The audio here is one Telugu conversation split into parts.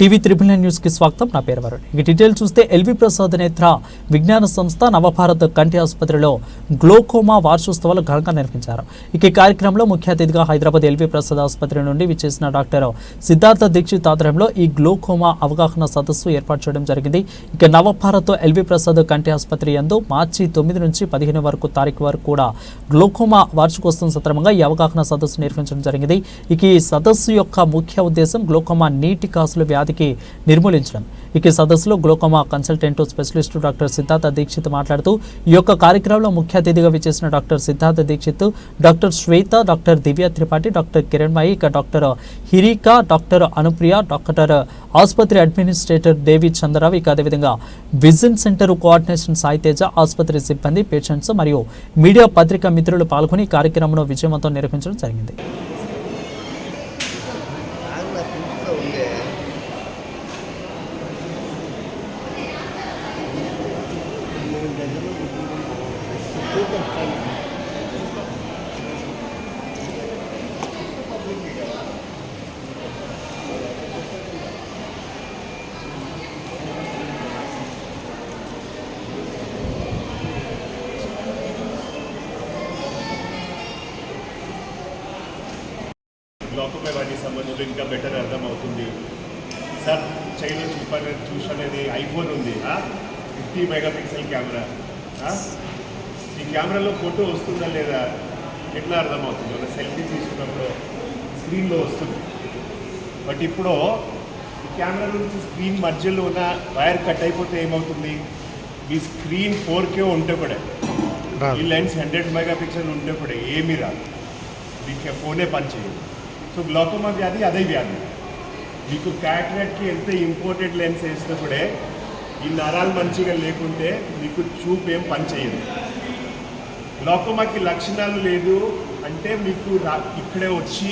టీవీ త్రిపుల్ నైన్ న్యూస్కి స్వాగతం. నా పేరు వరుణ్. ఇక డీటెయిల్ చూస్తే ఎల్వి ప్రసాద్ నేత్ర విజ్ఞాన సంస్థ నవభారత్ కంటి ఆసుపత్రిలో గ్లోకోమా వార్షోత్సవాలు ఘనంగా నిర్వహించారు. ఇక ఈ కార్యక్రమంలో ముఖ్య అతిథిగా హైదరాబాద్ ఎల్వి ప్రసాద్ ఆసుపత్రి నుండి విచ్చేసిన డాక్టర్ సిద్ధార్థ దీక్షిత్ ఆధ్వర్యంలో ఈ గ్లోకోమా అవగాహన సదస్సు ఏర్పాటు చేయడం జరిగింది. ఇక నవభారత్ ఎల్వి ప్రసాద్ కంటి ఆసుపత్రి యందు మార్చి తొమ్మిది నుంచి పదిహేను వరకు తారీఖు వరకు కూడా గ్లోకోమా వార్షికోత్సవం సందర్భంగా ఈ అవగాహన సదస్సు నిర్వహించడం జరిగింది. ఇక ఈ సదస్సు యొక్క ముఖ్య ఉద్దేశం గ్లోకోమా నీటి కాసుల వ్యాధికి నిర్మూలించడం. ఇక సదస్సులో glaucoma consultant specialist doctor Siddhartha Dikshit మాట్లాడుతూ ఈ యొక్క కార్యక్రమంలో ముఖ్య అతిథిగా విచ్చేసిన doctor Siddhartha Dikshit doctor Shweta doctor Divya Tripathi doctor Kiranmayi ఇక doctor Hirika doctor Anupriya doctor ఆసుపత్రి అడ్మినిస్ట్రేటర్ దేవి చంద్రరావు ఇక అదేవిధంగా విజన్ సెంటర్ కోఆర్డినేషన్ సాయితేజ ఆసుపత్రి సిబ్బంది పేషెంట్స్ మరియు మీడియా పత్రికా మిత్రులు పాల్గొని కార్యక్రమంలో విజయవంతం నిర్వహించడం జరిగింది. గ్లాకోమా వాటి సంబంధంలో ఇంకా బెటర్ అర్థమవుతుంది. సార్ చైనా చూపనే చూసనేది ఐఫోన్ ఉంది. Fifty megapixel camera? ఈ కెమెరాలో ఫోటో వస్తుందా లేదా? ఎట్లా అర్థమవుతుంది? ఒక సెల్ఫీ తీసుకున్నప్పుడు స్క్రీన్లో వస్తుంది. బట్ ఇప్పుడు ఈ కెమెరా నుంచి స్క్రీన్ మధ్యలో ఉన్న వైర్ కట్ అయిపోతే ఏమవుతుంది? ఈ స్క్రీన్ ఫోర్ కే ఉంటే కూడా ఈ లెన్స్ హండ్రెడ్ మెగా పిక్సెల్ ఉంటే కూడా ఏమీ రాదు. మీకు ఫోనే పనిచేయదు. సో గ్లాకోమా వ్యాధి అదే వ్యాధి మీకు క్యాట్రాక్ట్కి ఎంత ఇంపార్టెంట్ లెన్స్ వేసినప్పుడే ఈ నరాలు మంచిగా లేకుంటే మీకు చూపు ఏం పనిచేయదు గ్లాకోమాకి లక్షణాలు లేదు అంటే మీకు ఇక్కడే వచ్చి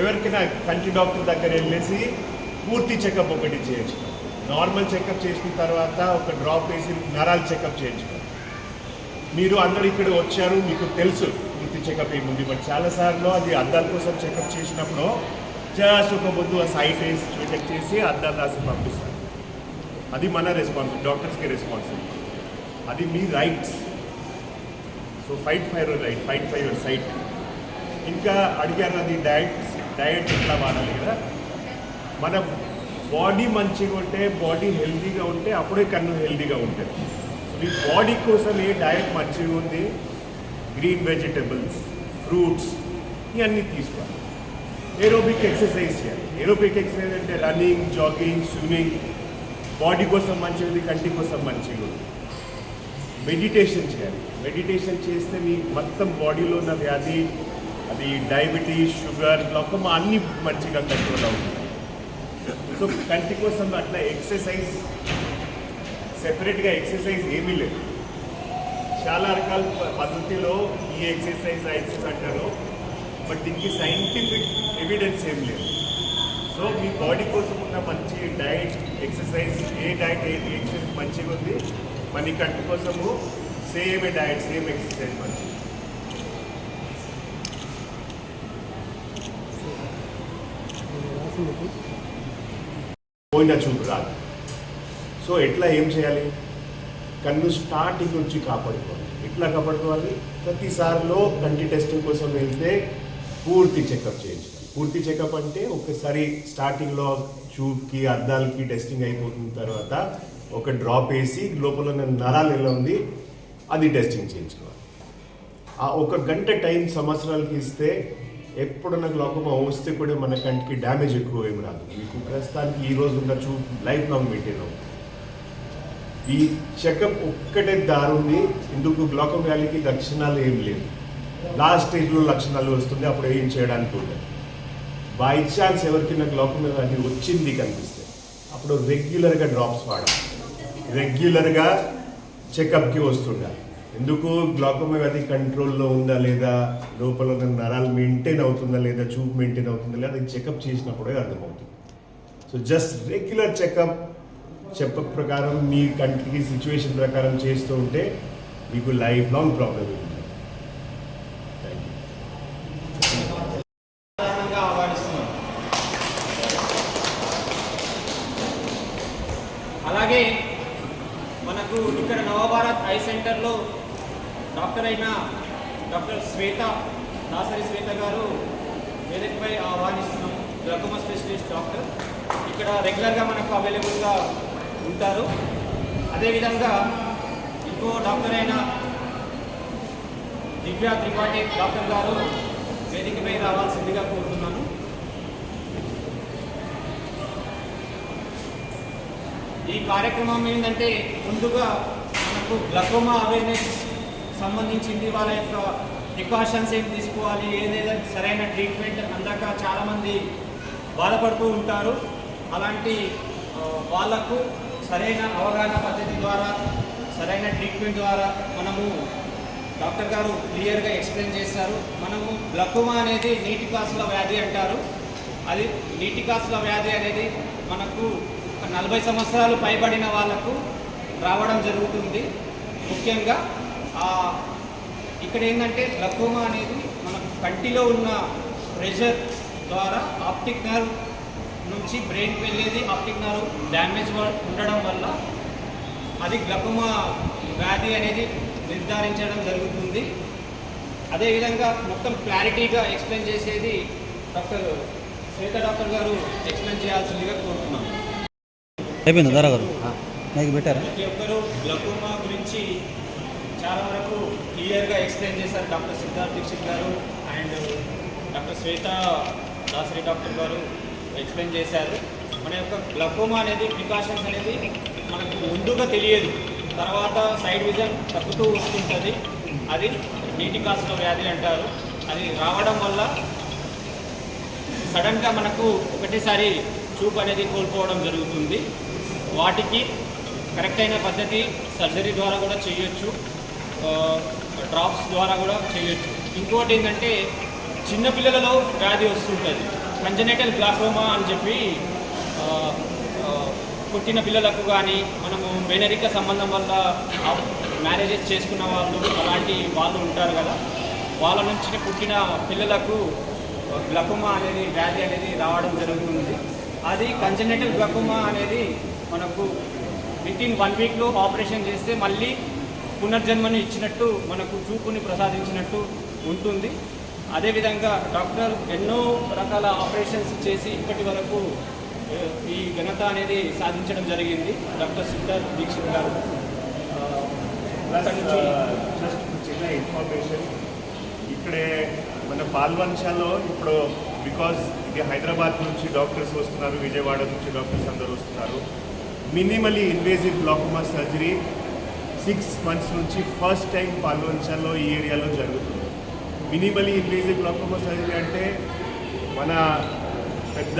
ఎవరికైనా కంటి డాక్టర్ దగ్గర వెళ్ళేసి పూర్తి చెకప్ ఒకటి చేయొచ్చు నార్మల్ చెకప్ చేసిన తర్వాత ఒక డ్రాప్ వేసి నరాలు చెకప్ చేయొచ్చు మీరు అందరు ఇక్కడ వచ్చారు మీకు తెలుసు. చెకప్ ఏముంది బట్ చాలాసార్లు అది అద్దాల కోసం చెకప్ చేసినప్పుడు జస్ట్ ఒక ముందు ఆ సైట్ వేసి చెక్ చేసి అద్దాలు రాసి పంపిస్తారు. అది మన రెస్పాన్సిబిలిటీ డాక్టర్స్కి రెస్పాన్సిబిలిటీ అది మీ rights so fight fire right fight fire your site ఇంకా అడిగారు అది డయట్స్ డయట్ ఎట్లా వాడాలి కదా? మన బాడీ మంచిగా ఉంటే బాడీ హెల్తీగా ఉంటే అప్పుడే కన్ను హెల్తీగా ఉంటుంది. మీ బాడీ కోసం ఏ డయట్ మంచిగా ఉంది? గ్రీన్ వెజిటబుల్స్ ఫ్రూట్స్ ఇవన్నీ తీసుకోవాలి. ఏరోబిక్ ఎక్సర్సైజ్ చేయాలి. ఏరోబిక్ ఎక్సర్సైజ్ అంటే రన్నింగ్ జాగింగ్ స్విమ్మింగ్ బాడీ కోసం మంచిది కంటి కోసం మంచిగా మెడిటేషన్ చేయాలి. మెడిటేషన్ చేస్తే మీ మొత్తం బాడీలో ఉన్న వ్యాధి అది డయాబెటీస్ షుగర్ గ్లౌకోమా అన్నీ మంచిగా కంట్రోల్ అవుతుంది. సో కంటి కోసం అట్లా ఎక్సర్సైజ్ సెపరేట్గా ఎక్సర్సైజ్ ఏమీ లేదు. చాలా రకాల పద్ధతిలో ఈ ఎక్సర్సైజ్ ఆ ఎక్సర్సైజ్ అంటారు. బట్ దీనికి సైంటిఫిక్ ఎవిడెన్స్ ఏం లేదు. సో మీ బాడీ కోసం ఉన్న మంచి డైట్ ఎక్సర్సైజ్ ఏ డైట్ ఏ ఎక్సర్సైజ్ మంచిగా ఉంది? మన కంటి కోసము సేమ్ డైట్ సేమ్ ఎక్సర్సైజ్ మంచిది. పోయిన చూపు రాదు. సో ఎట్లా ఏం చేయాలి? కన్ను స్టార్టింగ్ నుంచి కాపాడుకోవాలి. ఎట్లా కాపాడుకోవాలి? ప్రతిసారిలో కంటి టెస్టింగ్ కోసం వెళ్తే పూర్తి చెకప్ చేయించాలి పూర్తి చెకప్ అంటే ఒకసారి స్టార్టింగ్లో చూపుకి అద్దాలకి టెస్టింగ్ అయిపోతున్న తర్వాత ఒక డ్రాప్ వేసి లోపల నరాలు ఎలా ఉంది అది టెస్టింగ్ చేయించుకోవాలి. ఆ ఒక గంట టైం సంవత్సరాలకి ఇస్తే ఎప్పుడన్నా గ్లాకోమా వస్తే కూడా మన కంటికి డ్యామేజ్ ఎక్కువ ఏమి రాదు. మీకు ప్రస్తుతానికి ఈ రోజు ఉన్న చూ లైఫ్ లాంగ్ మెయింటైన్ అవుతుంది. ఈ చెకప్ ఒక్కటే దారుంది ఇందుకు గ్లాకోమ వ్యాలీకి లక్షణాలు ఏం లేవు. లాస్ట్ స్టేజ్లో లక్షణాలు వస్తుంది అప్పుడు ఏం చేయడానికి ఉండదు. బై ఛాన్స్ ఎవరికైనా గ్లాకోమ వ్యాధి వచ్చింది కనిపిస్తే అప్పుడు రెగ్యులర్గా డ్రాప్స్ వాడాలి. రెగ్యులర్గా చెకప్కి వస్తుండాలి. ఎందుకు? గ్లాకోమా వ్యాధి కంట్రోల్లో ఉందా లేదా? లోపల ఉన్న నరాలు మెయింటైన్ అవుతుందా లేదా? చూపు మెయింటైన్ అవుతుందా లేదా? అది చెకప్ చేసినప్పుడే అర్థమవుతుంది. సో జస్ట్ రెగ్యులర్ చెకప్ చెప్ప ప్రకారం మీ కంట్రీకి సిచ్యువేషన్ ప్రకారం చేస్తూ ఉంటే మీకు లైఫ్ లాంగ్ ప్రాబ్లం ఉంటుంది అలాగే మనకు ఇక్కడ నవభారత్ ఐ సెంటర్లో డాక్టర్ అయిన డాక్టర్ శ్వేత దాసరి శ్వేత గారు వేదికపై ఆహ్వానిస్తున్నాం. Glaucoma specialist doctor. ఇక్కడ రెగ్యులర్గా మనకు అవైలబుల్గా ఉంటారు. అదేవిధంగా ఇంకో డాక్టర్ అయిన దివ్యా త్రిపాఠి డాక్టర్ గారు వేదికపై రావాల్సిందిగా కోరుతున్నాను. ఈ కార్యక్రమం ఏంటంటే ముందుగా మనకు గ్లకోమా అవేర్నెస్ సంబంధించింది వాళ్ళ యొక్క ప్రికాషన్స్ ఏం తీసుకోవాలి ఏదైనా సరైన ట్రీట్మెంట్ అందాక చాలామంది బాధపడుతూ ఉంటారు. అలాంటి వాళ్ళకు సరైన అవగాహన పద్ధతి ద్వారా సరైన ట్రీట్మెంట్ ద్వారా మనము డాక్టర్ గారు క్లియర్గా ఎక్స్ప్లెయిన్ చేశారు. మనము గ్లకోమా అనేది నీటి కాసుల వ్యాధి అంటారు. అది నీటి కాసుల వ్యాధి అనేది మనకు నలభై సంవత్సరాలు పైబడిన వాళ్ళకు రావడం జరుగుతుంది. ముఖ్యంగా ఇక్కడ ఏంటంటే గ్లకోమా అనేది మనకు కంటిలో ఉన్న ప్రెషర్ ద్వారా ఆప్టిక్ నర్వ్ నుంచి బ్రెయిన్కి వెళ్ళేది ఆప్టిక్ నర్వ్ డ్యామేజ్ ఉండడం వల్ల అది గ్లకోమా వ్యాధి అనేది నిర్ధారించడం జరుగుతుంది. అదేవిధంగా మొత్తం క్లారిటీగా ఎక్స్ప్లెయిన్ చేసేది డాక్టర్ శ్వేత డాక్టర్ గారు ఎక్స్ప్లెయిన్ చేయాల్సిందిగా కోరుతున్నాను అయిపోయింది ధర గారు? మీకు పెట్టారా? ప్రతి ఒక్కరూ గ్లకోమా గురించి చాలా వరకు క్లియర్గా ఎక్స్ప్లెయిన్ చేశారు డాక్టర్ సిద్ధార్థ్ దీక్షిత్ గారు and doctor Shweta Dasari doctor గారు. ఎక్స్ప్లెయిన్ చేశారు. మన యొక్క గ్లకోమా అనేది ప్రికాషన్స్ అనేది మనకు ముందుగా తెలియదు. తర్వాత సైడ్ విజన్ తగ్గుతూ వస్తుంటుంది. అది నీటి కాసుల వ్యాధి అంటారు. అది రావడం వల్ల సడన్గా మనకు ఒకటేసారి చూపు అనేది కోల్పోవడం జరుగుతుంది. వాటికి కరెక్ట్ అయిన పద్ధతి సర్జరీ ద్వారా కూడా చేయొచ్చు. డ్రాప్స్ ద్వారా కూడా చేయొచ్చు. ఇంకోటి ఏంటంటే చిన్నపిల్లలలో వ్యాధి వస్తుంటుంది. కంజనేటల్ గ్లాకోమా అని చెప్పి పుట్టిన పిల్లలకు కానీ మనము మేనరిక సంబంధం వల్ల మ్యారేజెస్ చేసుకున్న వాళ్ళు అలాంటి వాళ్ళు ఉంటారు కదా. వాళ్ళ నుంచి పుట్టిన పిల్లలకు గ్లకుమా అనేది వ్యాధి అనేది రావడం జరుగుతుంది. అది కంజనేటల్ గ్లకుమా అనేది మనకు వితిన్ వన్ వీక్లో ఆపరేషన్ చేస్తే మళ్ళీ పునర్జన్మని ఇచ్చినట్టు మనకు చూపుని ప్రసాదించినట్టు ఉంటుంది. అదేవిధంగా డాక్టర్ ఎన్నో రకాల ఆపరేషన్స్ చేసి ఇప్పటి వరకు ఈ ఘనత అనేది సాధించడం జరిగింది. డాక్టర్ సిద్ధార్థ్ దీక్షిత్ గారు. జస్ట్ చిన్న ఇన్ఫర్మేషన్ ఇక్కడే మన పాల్వంచాలో ఇప్పుడు బికాజ్ ఇది హైదరాబాద్ నుంచి డాక్టర్స్ వస్తున్నారు విజయవాడ నుంచి డాక్టర్స్ అందరూ వస్తున్నారు. Minimally invasive glaucoma surgery six months నుంచి ఫస్ట్ టైం పాల్వంచాలో ఈ ఏరియాలో జరుగుతుంది. మినిమలీ ఇన్వేజివ్ గ్లాకోమా సర్జరీ అంటే మన పెద్ద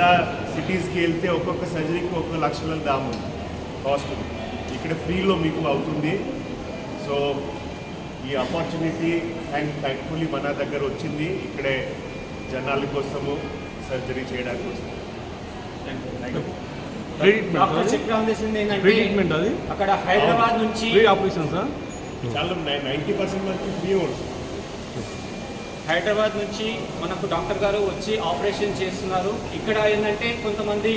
సిటీస్కి వెళ్తే ఒక్కొక్క సర్జరీకి ఒక్కొక్క లక్షల దాము కాస్ట్. ఇక్కడ ఫ్రీలో మీకు అవుతుంది. సో ఈ ఆపర్చునిటీ అండ్ థ్యాంక్ఫుల్లీ మన దగ్గర వచ్చింది. ఇక్కడే జనాల కోసము సర్జరీ చేయడానికి వస్తుంది. ట్రీట్మెంట్ అది? అక్కడ హైదరాబాద్ నుంచి ఆపరేషన్ సార్ చాలా నైంటీ పర్సెంట్ మంది ఫ్రీ ఉంటుంది హైదరాబాద్ నుంచి మనకు డాక్టర్ గారు వచ్చి ఆపరేషన్ చేస్తున్నారు. ఇక్కడ ఏంటంటే కొంతమంది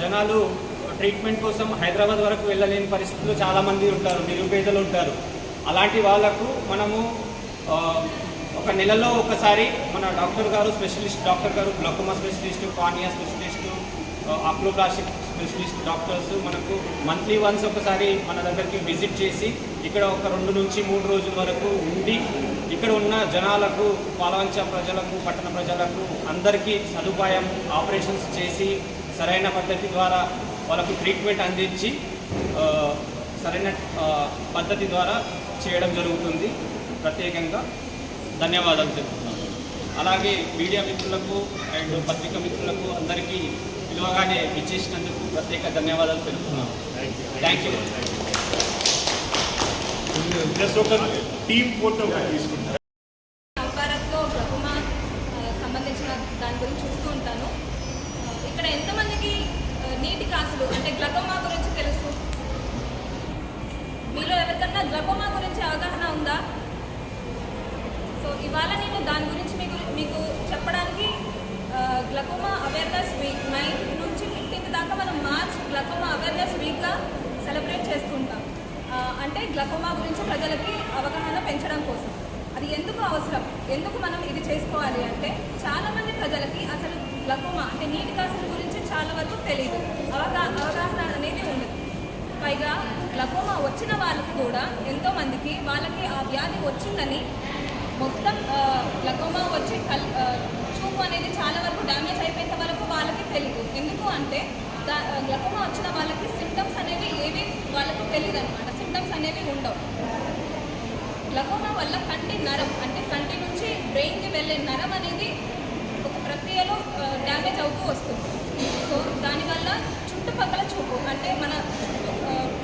జనాలు ట్రీట్మెంట్ కోసం హైదరాబాద్ వరకు వెళ్ళలేని పరిస్థితుల్లో చాలామంది ఉంటారు నిరుపేదలు ఉంటారు. అలాంటి వాళ్ళకు మనము ఒక నెలలో ఒకసారి మన డాక్టర్ గారు స్పెషలిస్ట్ డాక్టర్ గారు glaucoma specialist cornea specialist oculoplastic specialist doctors మనకు మంత్లీ వన్స్ ఒకసారి మన దగ్గరికి విజిట్ చేసి ఇక్కడ ఒక రెండు నుంచి మూడు రోజుల వరకు ఉండి ఇక్కడ ఉన్న జనాలకు పాలవంచ ప్రజలకు పట్టణ ప్రజలకు అందరికీ సదుపాయం ఆపరేషన్స్ చేసి సరైన పద్ధతి ద్వారా వాళ్ళకు ట్రీట్మెంట్ అందించి సరైన పద్ధతి ద్వారా చేయడం జరుగుతుంది. ప్రత్యేకంగా ధన్యవాదాలు తెలుపుతున్నాను. అలాగే మీడియా మిత్రులకు అండ్ పత్రికా మిత్రులకు అందరికీ పిలువగానే విచ్చేసినందుకు ప్రత్యేక ధన్యవాదాలు తెలుపుతున్నాను. Thank you just team photo తీసుకుంటారు భారత్లో ప్రకుమ సంబంధించిన దాని గురించి చూస్తూ ఉంటాను ఆ, ఇక్కడ ఎంతమందికి ఆ, నీటి కాసులు అంటే గ్లకోమా గురించి తెలుసు మీలో ఎవరికన్నా గ్లకోమా గురించి అవగాహన ఉందా సో ఇవాళ నేను దాని గురించి మీకు మీకు చెప్పడానికి గ్లకోమా అవేర్నెస్ వీక్ నైన్ నుంచి ఫిఫ్టీన్త్ దాకా మనం మార్చ్ గ్లకోమా అవేర్నెస్ వీక్గా సెలబ్రేట్ చేసుకుంటాం ఆ, అంటే గ్లకోమా గురించి ప్రజలకి అవగాహన పెంచడం కోసం. అది ఎందుకు అవసరం? ఎందుకు మనం ఇది చేసుకోవాలి అంటే చాలామంది ప్రజలకి అసలు గ్లకోమా అంటే నీటి కాసుల గురించి చాలా వరకు తెలియదు అవగా అవగాహన అనేది ఉండదు. పైగా గ్లకోమా వచ్చిన వాళ్ళకి కూడా ఎంతోమందికి వాళ్ళకి ఆ వ్యాధి వచ్చిందని మొత్తం ఆ, గ్లకోమా వచ్చి కల్ చూపు అనేది చాలా వరకు డ్యామేజ్ అయిపోయేంత వరకు వాళ్ళకి తెలియదు ఎందుకు అంటే గ్లకోమా వచ్చిన వాళ్ళకి సిమ్టమ్స్ అనేవి ఏవి వాళ్ళకు తెలియదు అనమాట సిమ్టమ్స్ అనేవి ఉండవు. గ్లకోమా వల్ల కంటి నరం అంటే కంటి నుంచి బ్రెయిన్కి వెళ్ళే నరం అనేది ఒక ప్రక్రియలో డ్యామేజ్ అవుతూ వస్తుంది. సో దానివల్ల చుట్టుపక్కల చూపు అంటే మన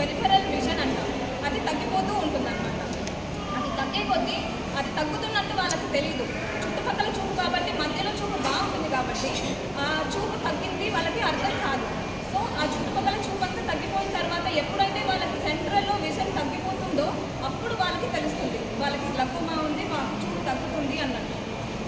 పెరిఫెరల్ విజన్ అంటాం అది తగ్గిపోతూ ఉంటుందన్నమాట. అది తగ్గే కొద్దీ అది తగ్గుతున్నట్టు వాళ్ళకి తెలియదు చుట్టుపక్కల చూపు కాబట్టి మధ్యలో చూపు బాగుంటుంది కాబట్టి ఆ చూపు తగ్గింది వాళ్ళకి అర్థం కాదు. సో ఆ చుట్టుపక్కల చూపు అంతా తగ్గిపోయిన తర్వాత ఎప్పుడైతే వాళ్ళకి సెంట్రల్లో విజన్ తగ్గిపోతుందో అప్పుడు వాళ్ళకి తెలుస్తుంది. వాళ్ళకి గ్లకోమా ఉంది మాకు చూపు తగ్గుతుంది అన్నట్టు.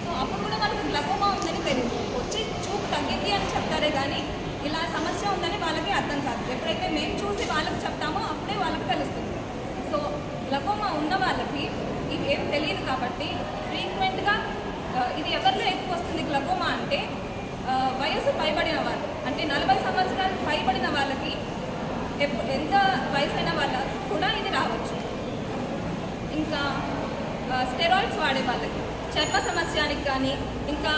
సో అప్పుడు కూడా వాళ్ళకి గ్లకోమా ఉందని తెలియదు వచ్చి చూపు తగ్గింది అని చెప్తారే కానీ ఇలా సమస్య ఉందని వాళ్ళకి అర్థం కాదు. ఎప్పుడైతే మేము చూసి వాళ్ళకి చెప్తామో అప్పుడే వాళ్ళకి తెలుస్తుంది. సో గ్లకోమా ఉన్న వాళ్ళకి ఇది ఏం తెలియదు కాబట్టి ఫ్రీక్వెంట్గా ఇది ఎవరిలో ఎక్కువ వస్తుంది గ్లకోమా అంటే వయసు పైబడిన వాళ్ళు. అంటే నలభై సంవత్సరాలు పైబడిన వాళ్ళకి ఎంత వయసైన వాళ్ళ వాళ్ళకి కూడా ఇది రావచ్చు. ఇంకా స్టెరాయిడ్స్ వాడే వాళ్ళకి చర్మ సమస్యానికి కానీ ఇంకా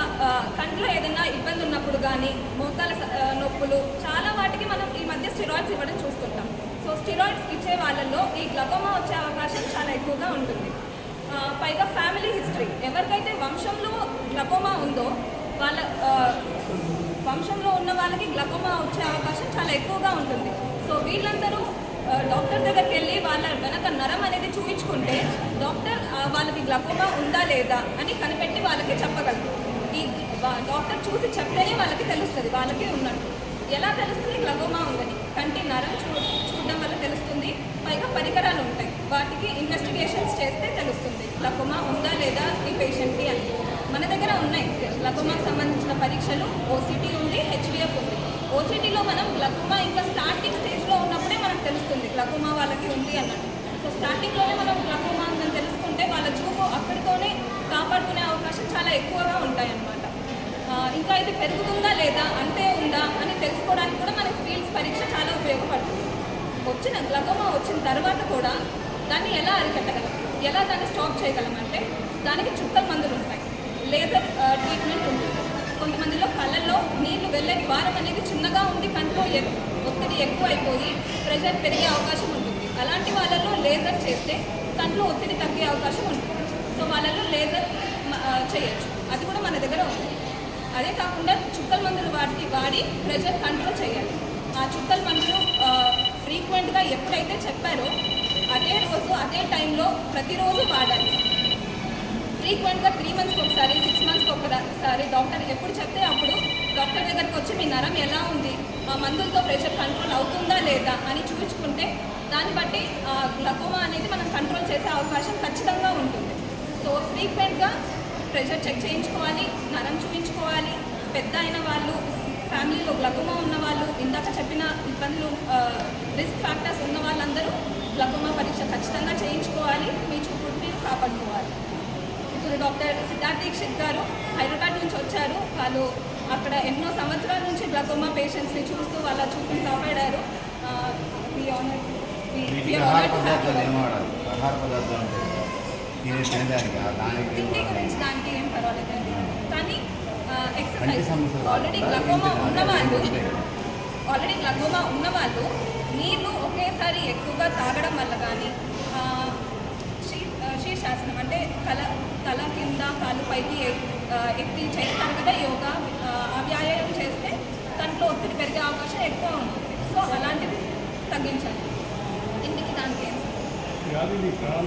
కంట్లో ఏదైనా ఇబ్బంది ఉన్నప్పుడు కానీ మోకాల నొప్పులు చాలా వాటికి మనం ఈ మధ్య స్టెరాయిడ్స్ ఇవ్వడం చూస్తుంటాం. సో స్టెరాయిడ్స్ ఇచ్చే వాళ్ళల్లో ఈ గ్లకోమా వచ్చే అవకాశం చాలా ఎక్కువగా ఉంటుంది. పైగా ఫ్యామిలీ హిస్టరీ ఎవరికైతే వంశంలో గ్లకోమా ఉందో వాళ్ళ వంశంలో ఉన్న వాళ్ళకి గ్లకోమా వచ్చే అవకాశం చాలా ఎక్కువగా ఉంటుంది. సో వీళ్ళందరూ డాక్టర్ దగ్గరికి వెళ్ళి వాళ్ళ వెనక నరం అనేది చూపించుకుంటే డాక్టర్ వాళ్ళకి గ్లకోమా ఉందా లేదా అని కనిపెట్టి వాళ్ళకి చెప్పగలరు. ఈ డాక్టర్ చూసి చెప్తేనే వాళ్ళకి తెలుస్తుంది వాళ్ళకి ఉన్నట్టు. ఎలా తెలుస్తుంది గ్లకోమా ఉందని? కంటి నరం చూ చూడడం వల్ల తెలుస్తుంది. పైగా పరికరాలు ఉంటాయి. వాటికి ఇన్వెస్టిగేషన్స్ చేస్తే తెలుస్తుంది. గ్లకోమా ఉందా లేదా ఈ పేషెంట్కి అని. మన దగ్గర ఉన్నాయి. గ్లకోమాకి సంబంధించిన పరీక్షలు ఓసిటీ ఉంది హెచ్డిఎఫ్ ఉంది. ఓసిటీలో మనం గ్లకోమా ఇంకా స్టార్టింగ్ స్టేజ్లో ఉన్నప్పుడే మనకు తెలుస్తుంది గ్లకోమా వాళ్ళకి ఉంది అన్నట్టు. సో స్టార్టింగ్లోనే మనం గ్లకోమా ఉందని తెలుసుకుంటే వాళ్ళ చూపు అక్కడితోనే కాపాడుకునే అవకాశం చాలా ఎక్కువగా ఉంటాయన్నమాట. ఇంకా ఇది పెరుగుతుందా లేదా అంతే ఉందా అని తెలుసుకోవడానికి కూడా మనకి ఫీల్డ్స్ పరీక్ష చాలా ఉపయోగపడుతుంది. వచ్చిన గ్లకోమా వచ్చిన తర్వాత కూడా దాన్ని ఎలా అరికట్టగలం? ఎలా దాన్ని స్టాప్ చేయగలం అంటే దానికి చుక్కల మందులు ఉంటాయి. లేజర్ ట్రీట్మెంట్ ఉంటుంది కొంతమందిలో కళ్ళల్లో నీళ్ళు వెళ్ళే ద్వారం అనేది చిన్నగా ఉండి కంట్లో ఒత్తిడి ఎక్కువ అయిపోయి ప్రెషర్ పెరిగే అవకాశం ఉంటుంది. అలాంటి వాళ్ళలో లేజర్ చేస్తే కంట్లో ఒత్తిడి తగ్గే అవకాశం ఉంటుంది. సో వాళ్ళలో లేజర్ చేయొచ్చు. అది కూడా మన దగ్గర ఉంది. అదే కాకుండా చుక్కల మందులు వాడి వాడి ప్రెషర్ కంట్రోల్ చేయాలి. ఆ చుక్కల మందులు ఫ్రీక్వెంట్గా ఎప్పుడైతే చెప్పారో అదే రోజు అదే టైంలో ప్రతిరోజు వాడాలి. ఫ్రీక్వెంట్గా త్రీ మంత్స్కి ఒకసారి సిక్స్ మంత్స్కి ఒకసారి డాక్టర్ ఎప్పుడు చెప్తే అప్పుడు డాక్టర్ దగ్గరికి వచ్చి మీ నరం ఎలా ఉంది? ఆ మందులతో ప్రెషర్ కంట్రోల్ అవుతుందా లేదా? అని చూపించుకుంటే దాన్ని బట్టి ఆ గ్లకోమా అనేది మనం కంట్రోల్ చేసే అవకాశం ఖచ్చితంగా ఉంటుంది. సో ఫ్రీక్వెంట్గా ప్రెషర్ చెక్ చేయించుకోవాలి నరం చూపించుకోవాలి. పెద్ద అయిన వాళ్ళు ఫ్యామిలీలో గ్లకోమా ఉన్న వాళ్ళు ఇందాక చెప్పిన ఇబ్బందులు రిస్క్ ఫ్యాక్టర్స్ ఉన్న వాళ్ళందరూ గ్లకోమా పరీక్ష ఖచ్చితంగా చేయించుకోవాలి. మీ చూపుడు మీరు కాపాడుకోవాలి. ఇప్పుడు డాక్టర్ సిద్ధార్థ్ దీక్షిత్ గారు హైదరాబాద్ నుంచి వచ్చారు. వాళ్ళు అక్కడ ఎన్నో సంవత్సరాల నుంచి గ్లకోమా పేషెంట్స్ని చూస్తూ వాళ్ళ చూపుని కాపాడారు. దానికి ఏం పర్వాలేదండి. కానీ ఎక్సర్సైజ్ ఆల్రెడీ గ్లకోమా ఉన్నవాళ్ళు. ఆల్రెడీ గ్లకోమా ఉన్నవాళ్ళు నీళ్ళు ఒకేసారి ఎక్కువగా తాగడం వల్ల కానీ శీర్షాసనం అంటే తల తల కింద కాలు పైకి ఎత్తి చేస్తారు కదా యోగా ఆ, వ్యాయామం చేస్తే కంట్లో ఒత్తిడి పెరిగే అవకాశం ఎక్కువ ఉంటుంది. సో అలాంటివి తగ్గించాలి. ఇంటికి దానికి ఏం